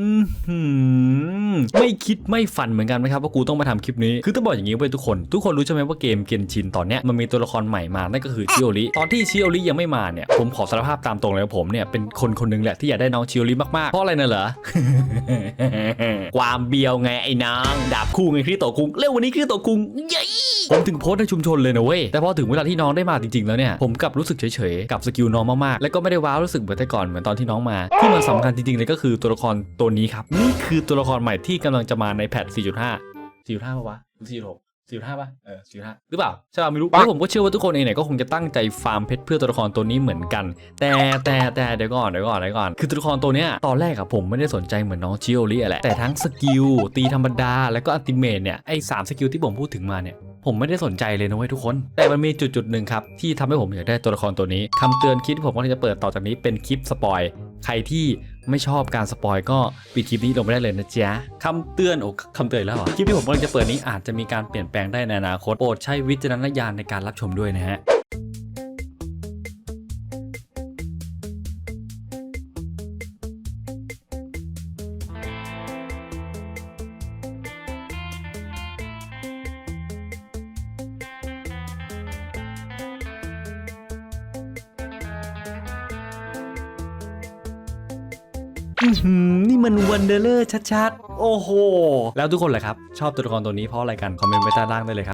อือหือไม่คิดไม่ฝันเหมือนกันไหมครับว่ากูต้องมาทำคลิปนี้ คือต้องบอกอย่างนี้เว้ยทุกคน ทุกคนรู้ใช่ไหมว่าเกมเกนชินตอนเนี้ยมันมีตัวละครใหม่มา นั่นก็คือชิโอริตอนที่ชิโอริยังไม่มาเนี่ย ผมขอสารภาพตามตรงเลยว่าผมเนี่ยเป็นคนคนนึงแหละที่อยากได้น้องชิโอริมากๆ เพราะอะไรน่ะเหรอ ความเบียวไงไอ้นางดาบคู่ไงคริโตคุงเร็ววันนี้คริโตคุงเย้ ผมถึงโพสต์ในชุมชนเลยนะเว้ย แต่พอถึงเวลาที่น้องได้มาจริงๆแล้วเนี่ย ผมกลับรู้สึกเฉยๆ กับสกิลน้องมากๆ แล้วก็ไม่ได้ว้าวรู้สึกเหมือนแต่ก่อนเหมือนตอนที่น้องมา ที่มันสำคัญจริงๆเลยก็คือตัวละครตัวนี้ครับ นี่คือตัวละครใหม่ที่กำลังจะมาในแพท 4.5 4.5ป่าวะหรือ4.6 4.5ป่ะ เออ4.5หรือเปล่าใช่ป่ะไม่รู้แล้วผมก็เชื่อว่าทุกคนเองเนี่ยก็คงจะตั้งใจฟาร์มเพชรเพื่อตัวละครตัวนี้เหมือนกัน แต่แต่แต่เดี๋ยวก่อนเดี๋ยวก่อนเดี๋ยวก่อน คือตัวละครตัวเนี้ยตอนแรกอะผมไม่ได้สนใจเหมือนน้องชิโอริอะแหละ แต่ทั้งสกิลตีธรรมดา แล้วก็อัลติเมทเนี่ย ไอ้สามสกิลที่ผมพูดถึงมาเนี่ย ผมไม่ได้สนใจเลยนะเว้ยทุกคน แต่มันมีจุดจุดๆหนึ่งครับ ที่ทำให้ผมอยากได้ตัวละครตัวนี้คำเตือนคลิปที่ผมกำลังจะเปิดต่อจากนี้เป็นคลิปสปอยใครที่ไม่ชอบการสปอยก็ปิดคลิปนี้ลงไปได้เลยนะจ๊ะคำเตือนโอ้คำเตือนแล้วอะคลิปที่ผมกำลังจะเปิดนี้อาจจะมีการเปลี่ยนแปลงได้ในอนาคตโปรดใช้วิจารณญาณในการรับชมด้วยนะฮะ นี่มันวันเดอร์เลอร์ชัดๆ โอ้โห แล้วทุกคนแหละครับ ชอบตัวละครตัวนี้เพราะอะไรกัน คอมเมนต์ไว้ใต้ล่างได้เลยครับ